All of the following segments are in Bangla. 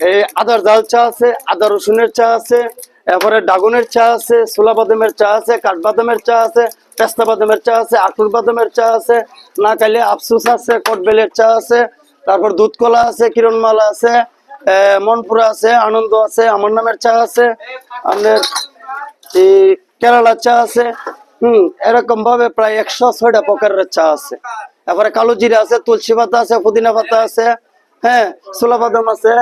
এই আদার জাল চা আছে আদা রসুনের চা আছে এরপরে ড্রাগনের চা আছে সোলা বাদামের চা আছে কাঠবাদামের চা আছে পেস্তা বাদামের চা আছে আখুর বাদামের চা আছে না খাইলে আফসুস আছে কটবেলের চা আছে তারপর দুধ কলা আছে কিরণমালা আছে মনপুরা আছে আনন্দ আছে আমার নামের চা আছে আমাদের এই কেরালার চা আছে হুম এরকম ভাবে প্রায় একশো ছয়টা প্রকারের চা আছে তারপরে কালো জিরা আছে তুলসী পাতা আছে পুদিনা পাতা আছে হ্যাঁ ছোলা বাদাম আছে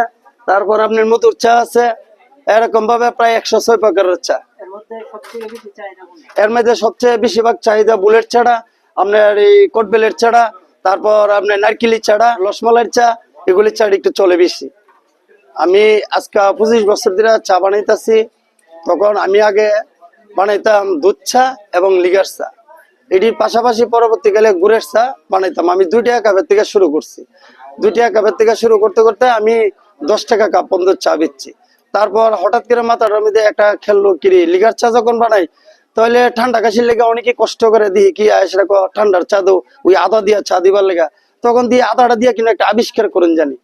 তারপর আপনার মধুর চা আছে এরকম ভাবে প্রায় একশো ছয় প্রকারের চা। এর মধ্যে সবচেয়ে বেশিরভাগ চাহিদা বুলেট ছাড়া আপনার এই কোটবেলের ছাড়া তারপর আপনার নারকেলি ছাড়া রসমালাইয়ের চা এগুলির চা একটু চলে বেশি। আমি আজকে পঁচিশ বছর ধরে চা বানাইতেছি তখন আমি আগে বানাইতাম দুধ চা এবং লিগার চা। এটির পাশাপাশি পরবর্তীকালে গুড়ের চা বানাইতাম। আমি দুই টাকা কাপের থেকে শুরু করছি। দুই টাকা কাপের থেকে শুরু করতে করতে আমি দশ টাকা কাপ পর্যন্ত চা বেচছি তারপর হঠাৎ করে মাথার মধ্যে একটা খেললো কিরি লিগার চা যখন বানাই, তাহলে ঠান্ডা কাশির লেগে অনেকে কষ্ট করে দিই, কি সেটা ঠান্ডার চা দো, ওই আদা দিয়া চা দিবার লেগা। তখন দিয়ে আদাটা দিয়ে কিনা একটা আবিষ্কার করেন জানি।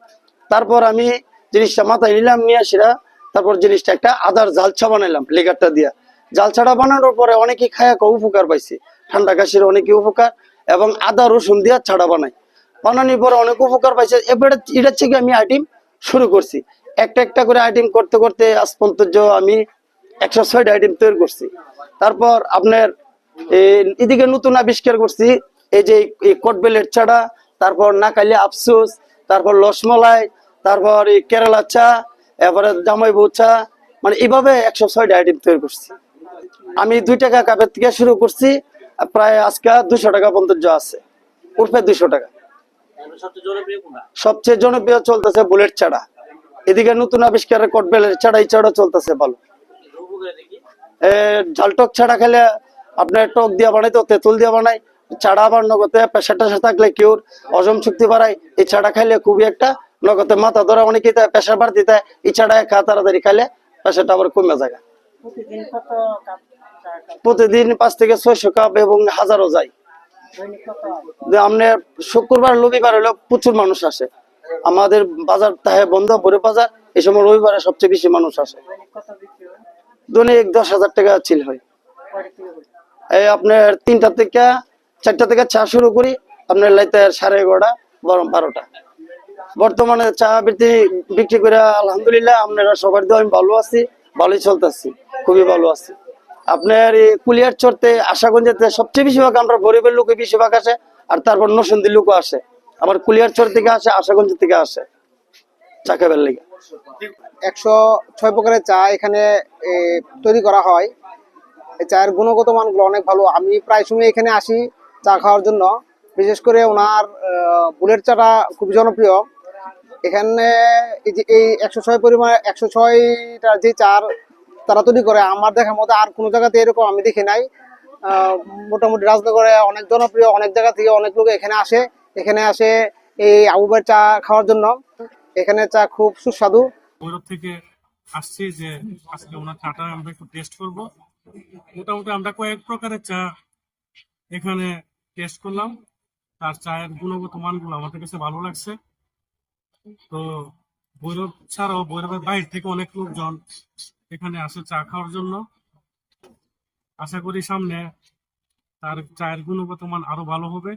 তারপর আমি জিনিসটা মাথায় নিলাম, নিয়ে সেটা, তারপর জিনিসটা একটা আদার জালছা বানাইলাম, লিগারটা দিয়া। জালছাটা বানানোর পরে অনেকে খায়া উপকার পাইছে। ঠান্ডা কাশির অনেকে উপকার, এবং আদা রসুন দিয়া ছাড়া বানাই বানানোর পরে অনেক উপকার পাইছে। এবারে এটা থেকে আমি আইটেম শুরু করছি। একটা একটা করে আইটেম করতে করতে আজ পর্যন্ত আমি একশো ছয়টা আইটেম তৈরি করছি। তারপর আপনার এদিকে নতুন আবিষ্কার করছি। এই যে কটবেলের চাড়া তারপর নাকালি আফসুস, তারপর লসমলাই তারপর এই কেরালা চা, এরপরে জামাই বউ চা মানে এইভাবে একশো ছয়টা আইটেম তৈরি করছি। আমি দুই টাকা কাপের থেকে শুরু করছি প্রায় আজকে দুশো টাকা পর্যন্ত আছে, উর্ফে দুশো টাকা। সবচেয়ে জনপ্রিয় চলতেছে বুলেট ছাড়া। এদিকে নতুন আবিষ্কারের কটবেলের চাড়া এই চাড়া চলতেছে ভালো। ঝালটক ছাড়া খেলে আপনার টক দিয়া বানাই তো তেঁতুল দিয়া বানাই ছাড়া আবার নগদে পেশা টেশা থাকলে কেউ অজম শক্তি বাড়ায় এই ছাড়া খাইলে খুবই একটা নগদে মাথা ধরা অনেকে পেশা বাড়তি দেয় এই ছাড়া খা তাড়াতাড়ি খাইলে পেশাটা আবার কমে যায়। প্রতিদিন পাঁচ থেকে ছয়শো কাপ এবং হাজারও যায়। যে শুক্রবার, রবিবার হলো প্রচুর মানুষ আসে। আমাদের বাজার তাহে বন্ধ, ভোরে বাজার এই সময় রবিবারে সবচেয়ে বেশি মানুষ আসে। দৈনিক দশ হাজার টাকা চিল হয়? এই আপনার তিনটা থেকে চারটা থেকে চা শুরু করি, আপনার লাইতে সাড়ে এগারোটা বরং বারোটা। বর্তমানে চা বিক্রি বিক্রি করে আলহামদুলিল্লাহ, আপনারা সবার দিয়ে আমি ভালো আছি, ভালোই চলতেছি, খুবই ভালো আছি। আপনার এই কুলিয়ার চড়তে আশাগঞ্জেতে সবচেয়ে বেশিরভাগ আমরা গরিবের লোক বেশিরভাগ আসে, আর তারপর নসন্দি লোকও আসে। আবার কুলিয়ার চর থেকে আসে আশাগঞ্জ থেকে আসে চা খাবার লেগে। একশো ছয় প্রকারের চা এখানে তৈরি করা হয়। এই চায়ের গুণগত মানগুলো অনেক ভালো। আমি প্রায় সময় এখানে আসি চা খাওয়ার জন্য। বিশেষ করে ওনার বুলেট চাটা খুবই জনপ্রিয়। এখানে এই একশো ছয় পরিমাণে, একশো ছয়টা যে চার তৈরি করে। আমার দেখার মতো আর কোনো জায়গাতে এরকম আমি দেখি নাই। মোটামুটি রাজনগরে অনেক জনপ্রিয়, অনেক জায়গা থেকে অনেক লোক এখানে আসে। এখানে আসে এই আবুবের চা খাওয়ার জন্য। এখানে চা খুব সুস্বাদু। থেকে আসছি যে আজকে ওনার চাটা আমরা একটু টেস্ট করব। মোটামুটি আমরা কয়েক প্রকারের চা এখানে টেস্ট করলাম। তার চায়ের গুণগত মানগুলো আমাদের কাছে ভালো লাগছে। তো ভৈরব ছাড়াও ভৈরবের বাইরে থেকে অনেক লোকজন এখানে আসে চা খাওয়ার জন্য। আশা করি সামনে তার চায়ের গুণগত মান আরও ভালো হবে।